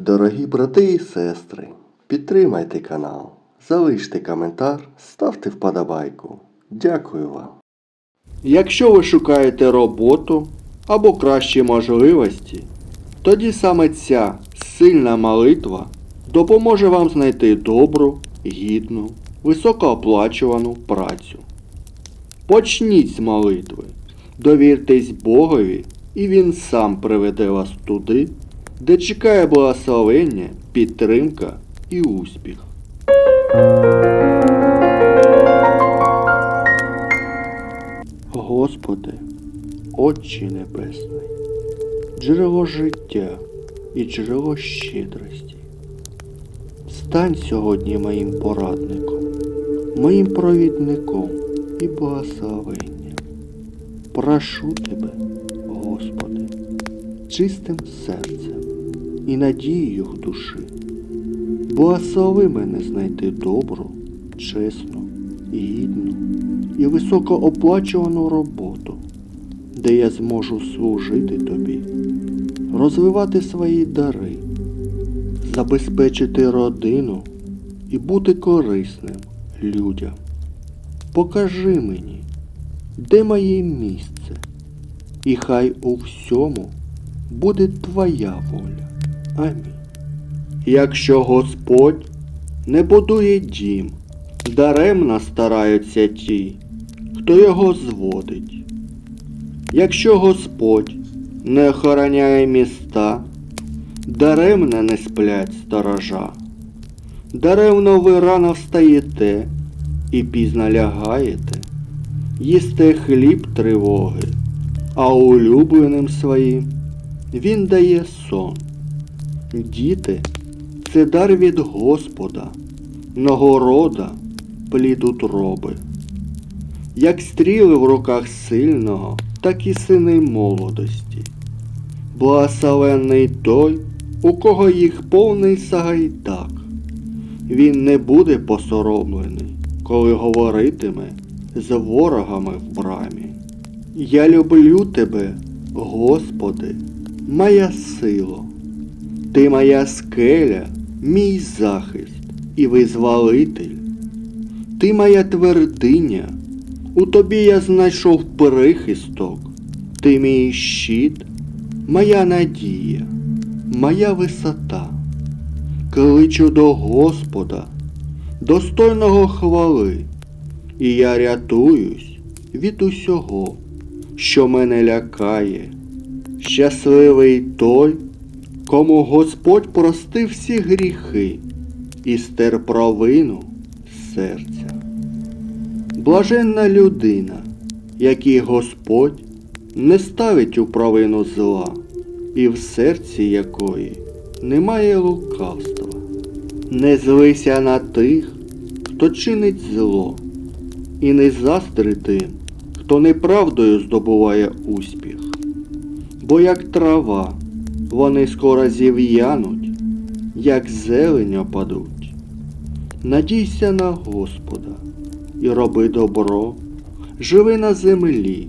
Дорогі брати і сестри, підтримайте канал, залиште коментар, ставте вподобайку. Дякую вам. Якщо ви шукаєте роботу або кращі можливості, тоді саме ця сильна молитва допоможе вам знайти добру, гідну, високооплачувану працю. Почніть з молитви, довіртесь Богові, і Він сам приведе вас туди, де чекає благословення, підтримка і успіх. Господи, Отче Небесний, джерело життя і джерело щедрості. Стань сьогодні моїм порадником, моїм провідником і благословенням. Прошу тебе, Господи, чистим серцем і надією в душі. Благослови мене знайти добру, чесну, гідну і високооплачувану роботу, де я зможу служити тобі, розвивати свої дари, забезпечити родину і бути корисним людям. Покажи мені, де моє місце, і хай у всьому буде Твоя воля. Амінь. Якщо Господь не будує дім, даремно стараються ті, хто його зводить. Якщо Господь не охороняє міста, даремно не сплять сторожа. Даремно ви рано встаєте і пізно лягаєте, їсте хліб тривоги, а улюбленим своїм він дає сон. Діти це дар від Господа, нагорода плід утроби. Як стріли в руках сильного, так і сини молодості. Благословенний той, у кого їх повний сагайдак. Він не буде посоромлений, коли говоритиме з ворогами в брамі. Я люблю тебе, Господи, моя сила. Ти моя скеля, мій захист і визволитель. Ти моя твердиня, у тобі я знайшов прихисток. Ти мій щит, моя надія, моя висота. Кличу до Господа, достойного хвали, і я рятуюсь від усього, що мене лякає. Щасливий той, кому Господь простив всі гріхи і стер провину серця. Блаженна людина, якій Господь не ставить у провину зла, і в серці якої немає лукавства. Не злися на тих, хто чинить зло, і не застри тим, хто неправдою здобуває успіх. Бо як трава, вони скоро зів'януть, як зелень опадуть. Надійся на Господа і роби добро, живи на землі,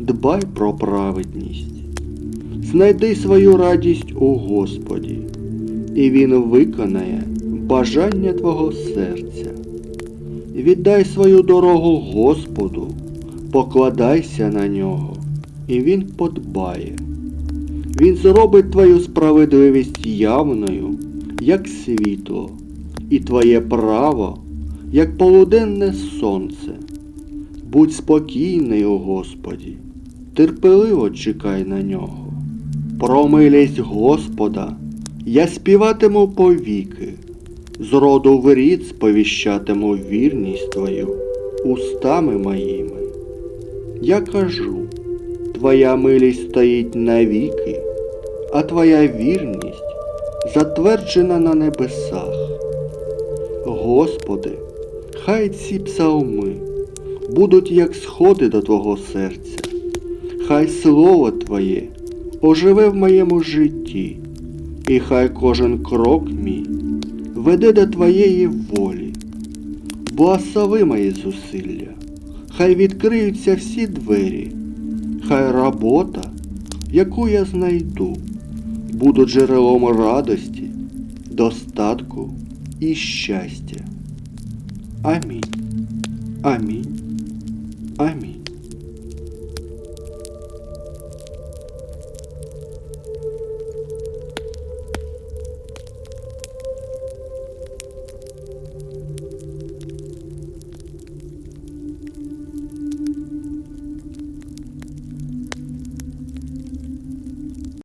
дбай про праведність. Знайди свою радість у Господі, і Він виконає бажання твого серця. Віддай свою дорогу Господу, покладайся на нього, і Він подбає. Він зробить твою справедливість явною, як світло, і твоє право, як полуденне сонце. Будь спокійний у Господі, терпеливо чекай на нього. Про милість Господа я співатиму повіки, з роду в рід сповіщатиму вірність твою устами моїми. Я кажу, Твоя милість стоїть навіки, а Твоя вірність затверджена на небесах. Господи, хай ці псалми будуть як сходи до Твого серця, хай слово Твоє оживе в моєму житті, і хай кожен крок мій веде до Твоєї волі. Благослови мої зусилля, хай відкриються всі двері, нехай робота, яку я знайду, буду джерелом радості, достатку і щастя. Амінь. Амінь. Амінь.